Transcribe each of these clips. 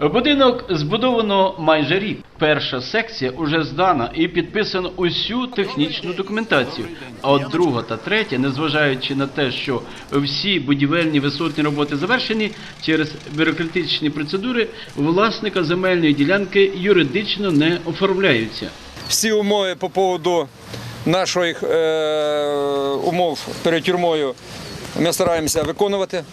Будинок збудовано майже рік. Перша секція уже здана і підписано усю технічну документацію. А от друга та третя, незважаючи на те, що всі будівельні висотні роботи завершені, через бюрократичні процедури власника земельної ділянки юридично не оформляються. всі умови по поводу наших е, умов перед тюрмою ми стараємося виконувати.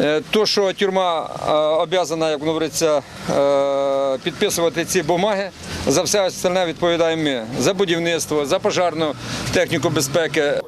Е, То, що тюрма е, обязана, як говориться, е, підписувати ці бумаги, за все остальне відповідаємо ми. За будівництво, за пожарну техніку безпеки,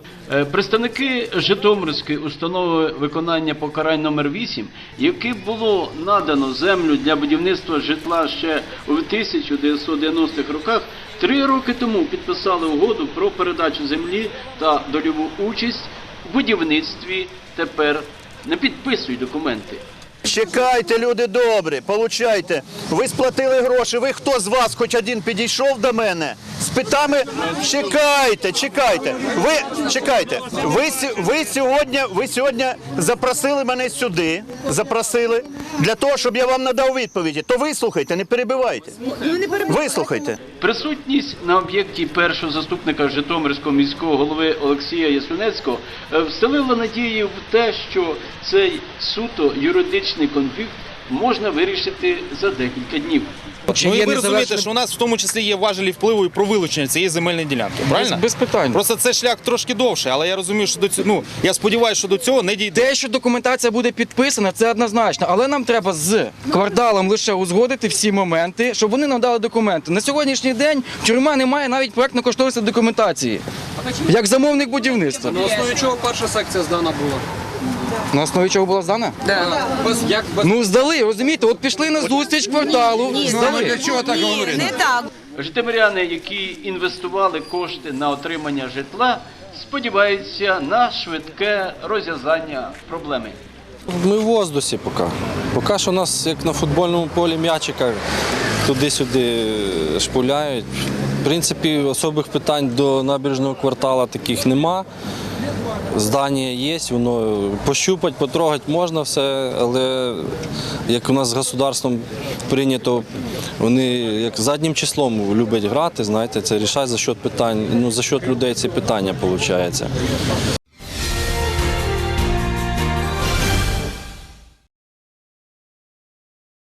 Представники Житомирської установи виконання покарань номер 8 яким було надано землю для будівництва житла ще у 1990-х роках, три роки тому підписали угоду про передачу землі та дольову участь у будівництві. Тепер не підписуй документи. Чекайте, люди добрі, получайте. Ви сплатили гроші. Ви хто з вас хоч один підійшов до мене з питами? Чекайте, чекайте. Ви чекайте. Ви, ви сьогодні, ви сьогодні запросили мене сюди. Запросили для того, щоб я вам надав відповіді. То вислухайте, не перебивайте. Вислухайте. Присутність на об'єкті першого заступника Житомирського міського голови Олексія Ясунецького е, вселила надію в те, що цей суто юридичний конфлікт можна вирішити за декілька днів. Чи Ну і ви розумієте, що у нас в тому числі є важелі впливу і про вилучення цієї земельної ділянки. Правильно? без питань. Просто це шлях трошки довший, але я розумію, що до цього. Ну я сподіваюся, що до цього не дійде. Те, що документація буде підписана, це однозначно. Але нам треба з кварталом лише узгодити всі моменти, щоб вони нам дали документи. На сьогоднішній день тюрма не має навіть проектно-кошторисної документації, як замовник будівництва. На основі чого перша секція здана була? На основі чого була здана? Як без Ну здали, розумієте, от пішли на зустріч кварталу. Здали. Ні, не так. Житомиряни, які інвестували кошти на отримання житла, сподіваються на швидке розв'язання проблеми. Ми в воздусі поки. Поки що у нас, як на футбольному полі м'ячика, туди-сюди шпуляють. В принципі, особих питань до набережного кварталу таких нема. Здання є, воно пощупати, потрогати можна все, але як у нас з государством прийнято, вони як заднім числом люблять грати, знаєте, це рішать за счет питань, ну за счет людей це питання виходить.